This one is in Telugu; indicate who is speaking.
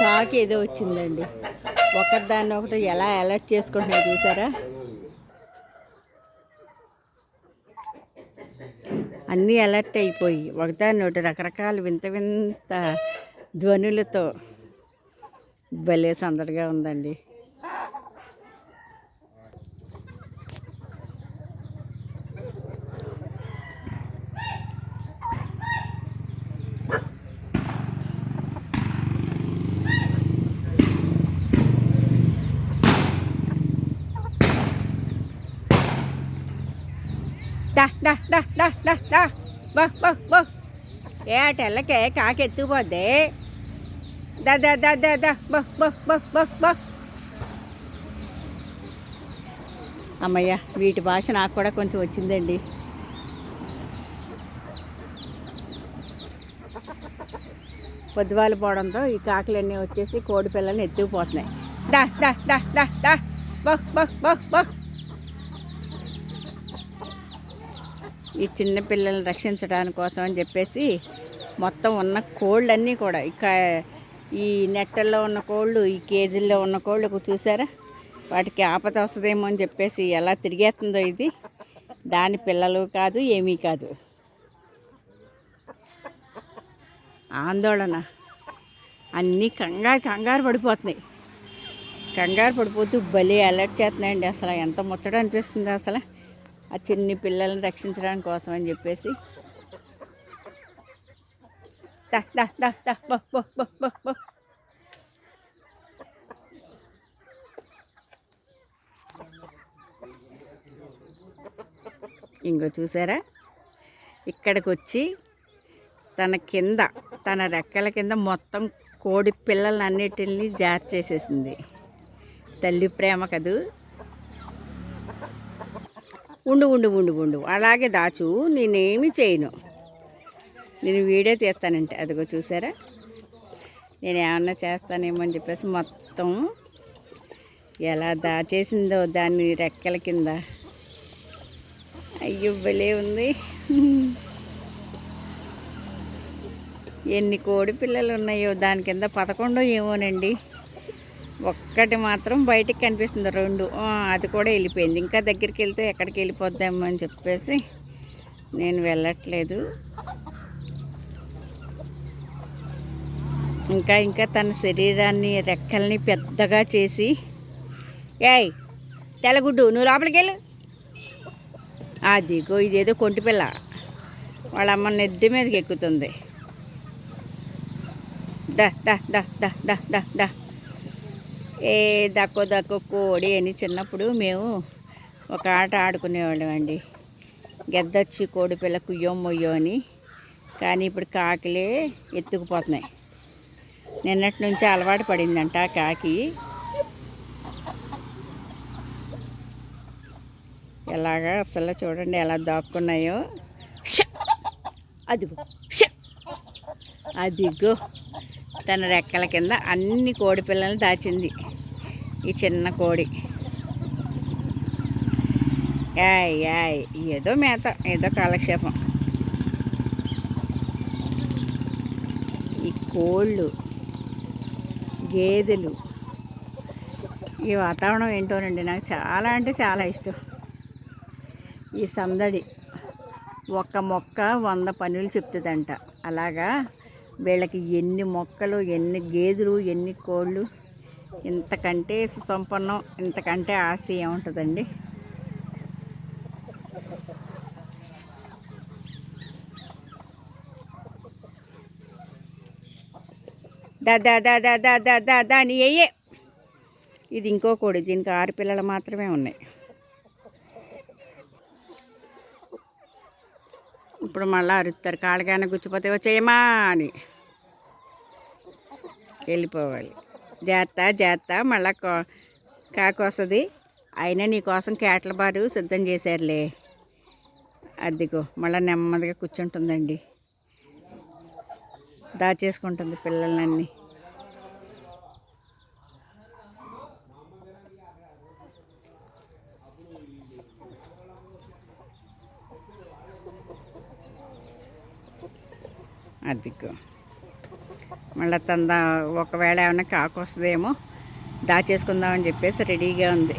Speaker 1: కాకి ఏదో వచ్చిందండి. ఒకదాన్ని ఒకటి ఎలా అలర్ట్ చేసుకుంటున్నాయి చూసారా? అన్నీ అలర్ట్ అయిపోయి ఒకదాన్ని ఒకటి రకరకాల వింత వింత ధ్వనులతో భలే సందడిగా ఉందండి. దా దా దా దా దా దా బా బా బా ఏ అటెల్లకే కాకి ఎత్తుకుపోద్ది దా దా దా దా దా బా బా బా బా బా అమ్మయ్య వీటి భాష నాకు కూడా కొంచెం వచ్చిందండి పొద్దువాలు పోవడంతో ఈ కాకులన్నీ వచ్చేసి కోడి పిల్లల్ని ఎత్తుకుపోతున్నాయి దా దా దా దా దా బా బా బా బా ఈ చిన్న పిల్లల్ని రక్షించడానికి కోసం అని చెప్పేసి మొత్తం ఉన్న కోళ్ళన్నీ కూడా. ఇక ఈ నెట్టల్లో ఉన్న కోళ్ళు ఈ కేజీల్లో ఉన్న కోళ్ళు చూసారా? వాటికి ఆపద వస్తుందేమో అని చెప్పేసి ఎలా తిరిగేస్తుందో ఇది. దాని పిల్లలు కాదు ఏమీ కాదు. ఆందోళన. అన్నీ కంగారు కంగారు పడిపోతున్నాయి. కంగారు పడిపోతూ భలే అలర్ట్ చేస్తున్నాయండి. అసలు ఎంత ముచ్చట అనిపిస్తుంది అసలు. ఆ చిన్ని పిల్లల్ని రక్షించడం కోసం అని చెప్పేసి. దా దా దా దా బో బో బో బో బో. ఇంకో చూసారా? ఇక్కడికి వచ్చి తన కింద తన రెక్కల కింద మొత్తం కోడి పిల్లలన్నిటిని జార్ చేసేసింది తల్లి ప్రేమ కదూ? ఉండు ఉండు ఉండు ఉండు. అలాగే దాచు నేనేమి చేయను. నేను వీడియో తీస్తానంటే. అదిగో చూసారా? నేను ఏమన్నా చేస్తానేమో అని చెప్పేసి మొత్తం ఎలా దాచేసిందో దాన్ని రెక్కల కింద. అయ్యో భలే ఉంది. ఎన్ని కోడి పిల్లలు ఉన్నాయో దాని కింద పదకొండో ఏమోనండి. ఒక్కటి మాత్రం బయటికి కనిపిస్తుంది. రెండు. అది కూడా వెళ్ళిపోయింది. ఇంకా దగ్గరికి వెళ్తే ఎక్కడికి వెళ్ళిపోద్దామో అని చెప్పేసి నేను వెళ్ళట్లేదు. ఇంకా ఇంకా తన శరీరాన్ని రెక్కల్ని పెద్దగా చేసి ఏయ్ తెల్లగుడ్డు నువ్వు లోపలికి వెళ్ళు. అదిగో ఇదేదో కొంటి పిల్ల. వాళ్ళ అమ్మ నెద్ది మీదకి ఎక్కుతుంది. ద దా దా దా దా దా దా. ఏ దక్కో దక్కో కోడి అని చిన్నప్పుడు మేము ఒక ఆట ఆడుకునేవాళ్ళం అండి. గెద్దొచ్చి కోడి పిల్ల కుయ్యో మొయ్యో అని. కానీ ఇప్పుడు కాకిలే ఎత్తుకుపోతున్నాయి. నిన్నటి నుంచి అలవాటు పడిందంట కాకి. ఎలాగా అసలు చూడండి ఎలా దాక్కున్నాయో. అదిగో అదిగో తన రెక్కల కింద అన్ని కోడి పిల్లల్ని దాచింది. ఈ చిన్న కోడి. యాయ్ యాయ్ ఏదో మేత ఏదో కాలక్షేపం. ఈ కోళ్ళు గేదెలు ఈ వాతావరణం ఏంటోనండి నాకు చాలా అంటే చాలా ఇష్టం. ఈ సందడి ఒక్క మొక్క వంద పనులు చెప్తుందంట. అలాగా వీళ్ళకి ఎన్ని మొక్కలు ఎన్ని గేదెలు ఎన్ని కోళ్ళు ఇంతకంటే సుసంపన్నం ఇంతకంటే ఆస్తి ఏముంటుందండి? దాదా దాదా దాదా దాదా అని అయ్యే ఇది ఇంకో కోడి దీనికి ఆరు పిల్లలు మాత్రమే ఉన్నాయి. ఇప్పుడు మళ్ళీ అరుస్తారు కాళ్ళగానే గుచ్చిపోతే వచ్చేయమా అని. వెళ్ళిపోవాలి. జాత జాత మళ్ళా కాకొస్తుంది అయినా నీకోసం కేటల బారు సిద్ధం చేశారులే. అద్దెకో మళ్ళీ నెమ్మదిగా కూర్చుంటుందండి. దాచేసుకుంటుంది పిల్లలన్నీ. అద్దెకో మళ్ళీ తంద ఒకవేళ ఏమైనా కాకు వస్తుందేమో దాచేసుకుందామని చెప్పేసి రెడీగా ఉంది.